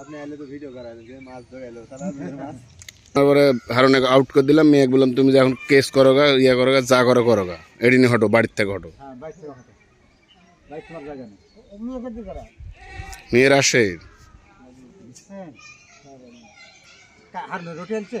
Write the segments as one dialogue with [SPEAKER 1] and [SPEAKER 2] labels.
[SPEAKER 1] আপনি এলে তো ভিডিও করা যে মাছ ধরে এলো তাহলে মাছ।
[SPEAKER 2] তারপরে হারুনাকে আউট করে দিলাম মেয়ে বললাম তুমি যে এখন কেস করো গা ইয়ে করো গা যা করো করো গা এডিনি হটো বাড়ির থেকে হটো।
[SPEAKER 1] হ্যাঁ
[SPEAKER 2] মেয়ের আসে।
[SPEAKER 3] হ্যাঁ।
[SPEAKER 1] রুটি আনছে?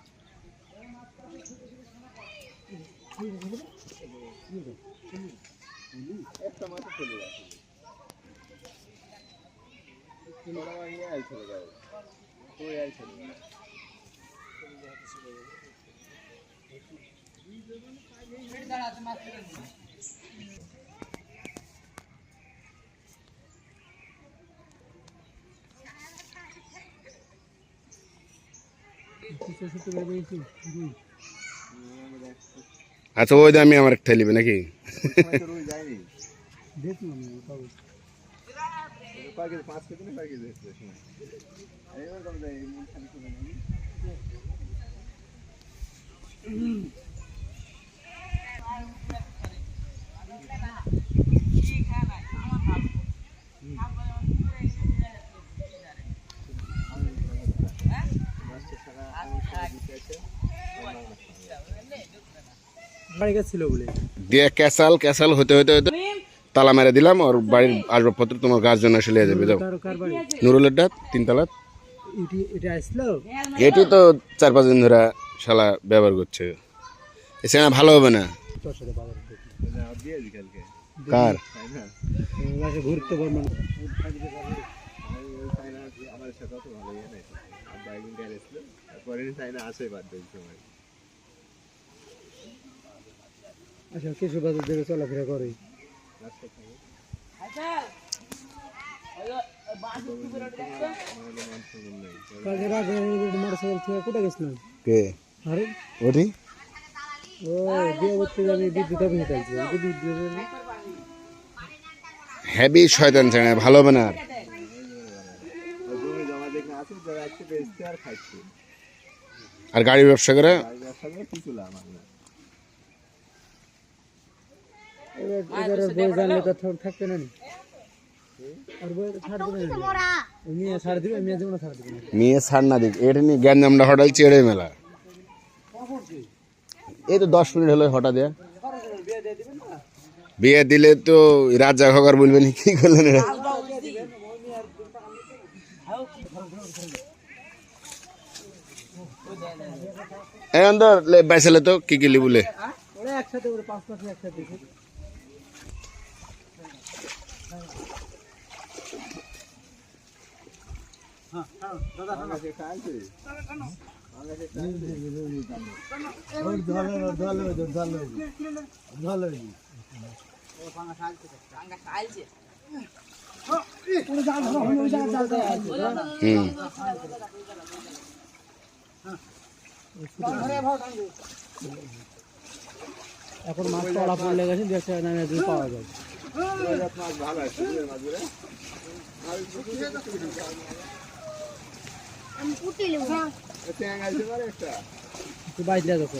[SPEAKER 1] একটা মাছ চলে আইছিল গায়ে কই আইছিল
[SPEAKER 3] কিছু কিছু করে দিয়েছি দুই
[SPEAKER 2] আচ্ছা ওই দামি আমার একটা নিবে নাকি?
[SPEAKER 1] রুই যায়নি
[SPEAKER 3] দেখুন আমি পাবো
[SPEAKER 1] কয় কেজি পাঁচ কেজি না কয় কেজি হচ্ছে সময় এইবার কবে যায় এই মূল খালি করে নিই
[SPEAKER 3] বাড়ি ছিল বলে
[SPEAKER 2] দিয়ে ক্যাসাল ক্যাসাল হতে হতে হতে তালা মেরে দিলাম ওর বাড়ির আসবাবপত্র তোমার গাছ জন্য এসে যাবে যাও। নুরুলের ডাত তিনতলা
[SPEAKER 3] এটি
[SPEAKER 2] তো চার পাঁচ দিন ধরে শালা ব্যবহার করছে। এছাড়া ভালো হবে না? কার?
[SPEAKER 3] ঘুরতে পারব না
[SPEAKER 1] আমি ওই চাইনা আমার সাথে তো ভালো ইয়ে নাই আব্বা একদিন গাড়ি এসেছিল তারপরে চাইনা আসে বাদ সময়
[SPEAKER 3] আচ্ছা কিছু বাজার থেকে চলাফেরা করে।
[SPEAKER 1] রাস্তা খাব
[SPEAKER 3] কালকে রাতে মোটরসাইকেল থেকে কোথায় গেছিলাম
[SPEAKER 2] কে?
[SPEAKER 3] আরে? ও বিয়ে করতে যাবে বিদ্যুৎ অফিসে চাইছে বিদ্যুৎ দেবে না।
[SPEAKER 2] হ্যাভি শয়তান ছেড়ে ভালো হবে না আর
[SPEAKER 1] খাচ্ছে।
[SPEAKER 2] আর গাড়ি ব্যবসা করে?
[SPEAKER 3] ছাড় না মেয়ে ছাড়
[SPEAKER 2] দিক এটা নিয়ে জ্ঞান আমরা হঠাৎ চেড়ে মেলা। এই তো দশ মিনিট হলো হঠাৎ দেয়া বিয়ে দিলে তো রাজা খবর বলবেন কি করলেন এরা? এখন তো বাইসালে তো কি কিলি বলে? হুম।
[SPEAKER 3] এখন মাছ তলা পড়লে গেছে দু একটা নামে একদিন পাওয়া যায়।
[SPEAKER 1] মাছ ভালো আছে বুঝলে মাছগুলো ট্যাং আছে একটা
[SPEAKER 3] একটু বাইশ টাকা গেছে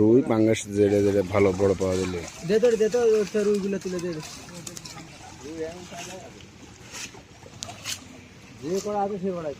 [SPEAKER 3] রুই
[SPEAKER 2] পাঙ্গাস যেটা যেটা ভালো বড় পাওয়া গেলে।
[SPEAKER 3] দে তো দে তো রুইগুলো তুলে দে। যে করা আছে সে করাই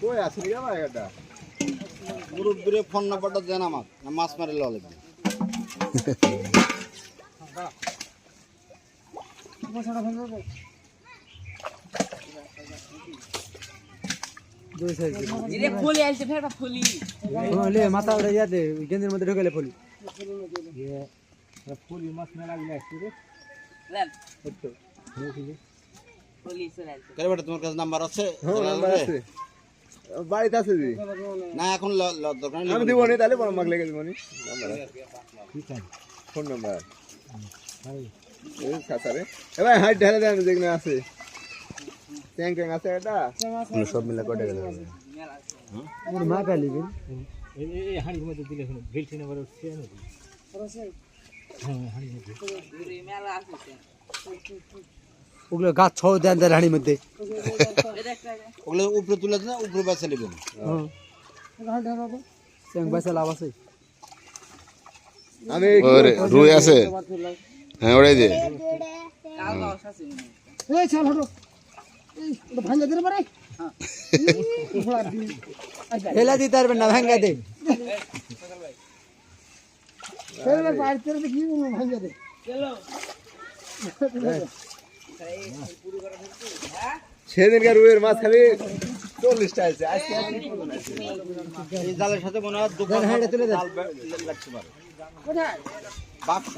[SPEAKER 1] কই আছে রে ভাই এটা
[SPEAKER 4] মুরব্বীরে ফোন নাম্বারটা দেন আমাক না মাছ মারি
[SPEAKER 3] লে মাথা উড়ে যাতে গেন্দের মধ্যে ঢুকেলে ফুল।
[SPEAKER 5] তোমার কাছে নাম্বার আছে?
[SPEAKER 1] হ্যাঁ নাম্বার আছে। বাড়িতে আছে জি
[SPEAKER 5] না এখন দরকার
[SPEAKER 1] আমি দিব নি তাহলে বড় মাগ লেগে দিব নি ফোন নাম্বার। এই কাছারে এ হাইট ঢালে দেন যেখানে আছে। ট্যাং ট্যাং আছে এটা
[SPEAKER 2] সব মিলে কটে গেল?
[SPEAKER 3] ওর মা কালি বিন
[SPEAKER 4] দূরে মেলা আছে।
[SPEAKER 3] ওগুলো গাছ ছৌ দেন দেন হাড়ির মধ্যে
[SPEAKER 4] এটা একটা
[SPEAKER 5] ওগুলো উপরে তুলে না উপরে বাচ্চা নেবেন
[SPEAKER 3] হ্যাঁ বাসা লাভ আছে
[SPEAKER 1] আমি
[SPEAKER 2] ওরে রুই আছে হ্যাঁ ওটাই দে
[SPEAKER 4] কাল বাস আছে
[SPEAKER 3] এই চল হটো ভাঙ্গা দিতে পারে হেলা দিতে পারবেন না ভাঙ্গা দে
[SPEAKER 1] সেদিনকার রুয়ের মাছ খালি চল্লিশটা আছে আজকে
[SPEAKER 5] এই জালের সাথে মনে হয় দোকান
[SPEAKER 3] হাটে তুলে
[SPEAKER 5] লাগতে বাক্স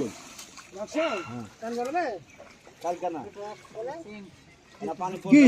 [SPEAKER 5] কালকে না। পানি
[SPEAKER 3] কি